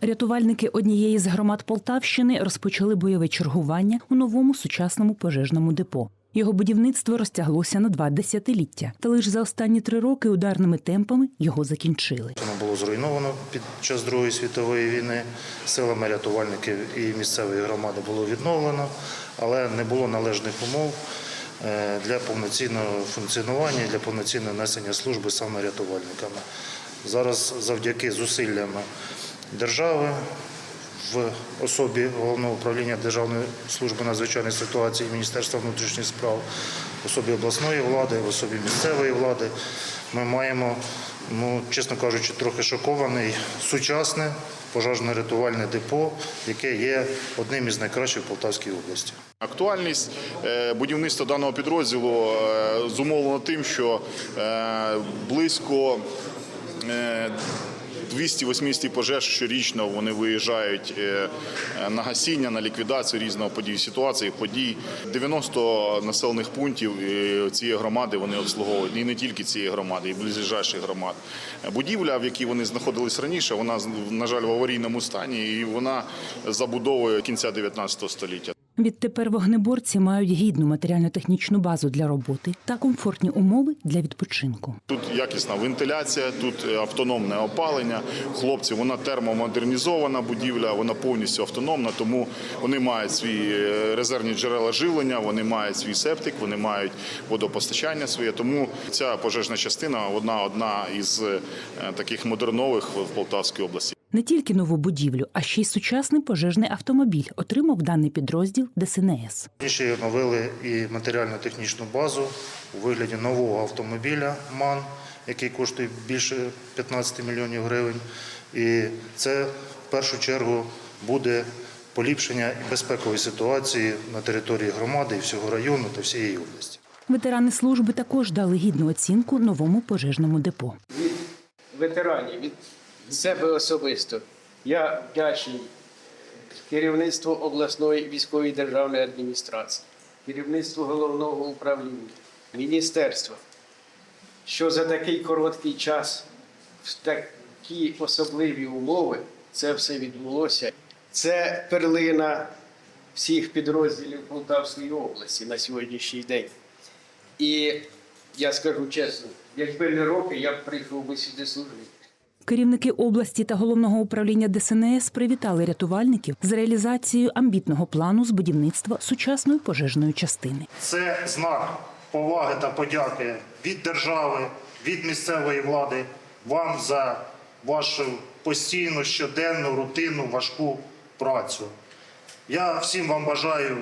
Рятувальники однієї з громад Полтавщини розпочали бойове чергування у новому сучасному пожежному депо. Його будівництво розтяглося на два десятиліття, та лише за останні три роки ударними темпами його закінчили. Воно було зруйновано під час Другої світової війни. Силами рятувальників і місцевої громади було відновлено, але не було належних умов е, для повноцінного функціонування, для повноцінного несення служби саме рятувальниками. Зараз завдяки зусиллям держави в особі головного управління Державної служби надзвичайних ситуацій Міністерства внутрішніх справ, в особі обласної влади, в особі місцевої влади. Ми маємо, ну чесно кажучи, трохи шокований сучасне пожежно-рятувальне депо, яке є одним із найкращих в Полтавській області. Актуальність е, будівництва даного підрозділу е, зумовлена тим, що е, близько 280 пожеж щорічно вони виїжджають е, на гасіння, на ліквідацію різного подій ситуації, подій. 90 населених пунктів е, цієї громади вони обслуговують і не тільки цієї громади, і близьайших громад. Будівля, в якій вони знаходились раніше, вона на жаль в аварійному стані, і вона забудовує кінця 19 століття. Відтепер вогнеборці мають гідну матеріально-технічну базу для роботи та комфортні умови для відпочинку. Тут якісна вентиляція, тут е, автономне опалення. Хлопці, вона термомодернізована будівля, вона повністю автономна, тому вони мають свої е, резервні джерела живлення, вони мають свій септик, вони мають водопостачання своє. Тому ця пожежна частина одна одна із е, таких модернових в Полтавській області. Не тільки нову будівлю, а ще й сучасний пожежний автомобіль отримав даний підрозділ ДСНС. Ще оновили і матеріально-технічну базу у вигляді нового автомобіля МАН, який коштує більше 15 мільйонів гривень. І це в першу чергу буде поліпшення безпекової ситуації на території громади і всього району та всієї області. Ветерани служби також дали гідну оцінку новому пожежному депо. від ветеранів, від себе особисто. Я вдячний керівництву обласної військової державної адміністрації, керівництву головного управління, міністерства, що за такий короткий час, в такі особливі умови, це все відбулося. Це перлина всіх підрозділів Полтавської області на сьогоднішній день. І я скажу чесно, якби не роки, я б прийшов би сюди служити. Керівники області та головного управління ДСНС привітали рятувальників з реалізацією амбітного плану з будівництва сучасної пожежної частини. Це знак поваги та подяки від держави, від місцевої влади вам за вашу постійну щоденну рутинну важку працю. Я всім вам бажаю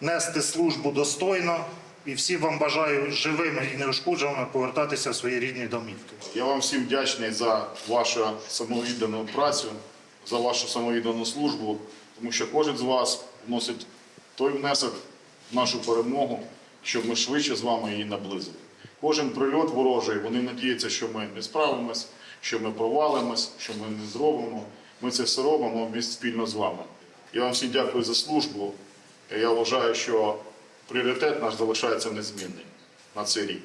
нести службу достойно і всім вам бажаю живими і неушкодженими повертатися в свої рідні домівки. Я вам всім вдячний за вашу самовіддану працю, за вашу самовіддану службу, тому що кожен з вас вносить той внесок в нашу перемогу, щоб ми швидше з вами її наблизили. Кожен прильот ворожий, вони надіються, що ми не справимось, що ми провалимось, що ми не зробимо. Ми це все робимо спільно з вами. Я вам всім дякую за службу. Я вважаю, що пріоритет наш залишається незмінний на цей рік.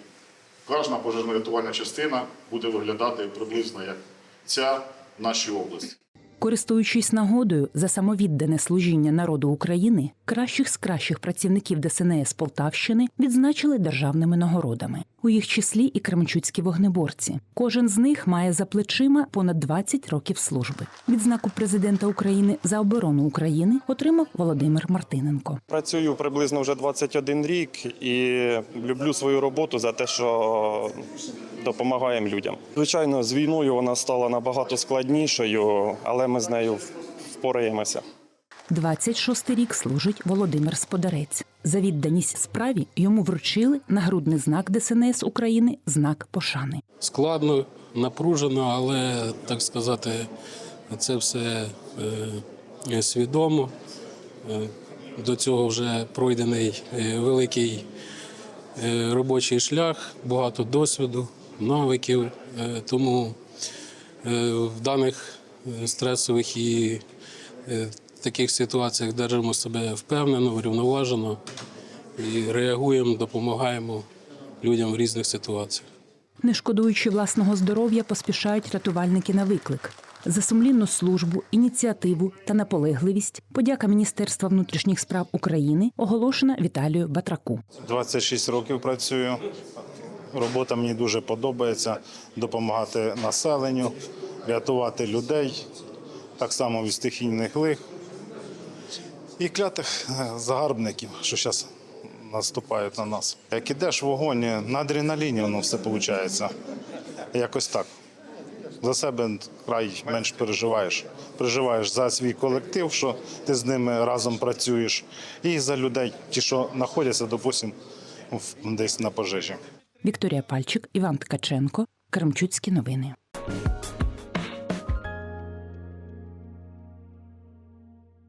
Кожна пожежно-рятувальна частина буде виглядати приблизно як ця в нашій області. Користуючись нагодою за самовіддане служіння народу України, кращих з кращих працівників ДСНС Полтавщини відзначили державними нагородами. У їх числі і кременчуцькі вогнеборці. Кожен з них має за плечима понад 20 років служби. Відзнаку президента України за оборону України отримав Володимир Мартиненко. Працюю приблизно вже 21 рік і люблю свою роботу за те, що допомагаємо людям. Звичайно, з війною вона стала набагато складнішою, але ми з нею впораємося. 26 рік служить Володимир Сподарець. За відданість справі йому вручили нагрудний знак ДСНС України знак пошани. складно, напружено, але так сказати, це все е, свідомо. Е, До цього вже пройдений е, великий е, робочий шлях, багато досвіду, навиків. Тому в даних стресових і таких ситуаціях держимо себе впевнено, врівноважено і реагуємо, допомагаємо людям в різних ситуаціях. Не шкодуючи власного здоров'я, поспішають рятувальники на виклик. За сумлінну службу, ініціативу та наполегливість подяка Міністерства внутрішніх справ України оголошена Віталію Батраку. 26 років працюю. Робота мені дуже подобається допомагати населенню, рятувати людей, так само від стихійних лих і клятих е, загарбників, що зараз наступають на нас. Як ідеш в вогонь, на адреналіні воно все виходить. Якось так. За себе край менш переживаєш. Переживаєш за свій колектив, що ти з ними разом працюєш, і за людей, ті, що знаходяться, допустим, десь на пожежі. Вікторія Пальчик, Іван Ткаченко, Кремчуцькі новини.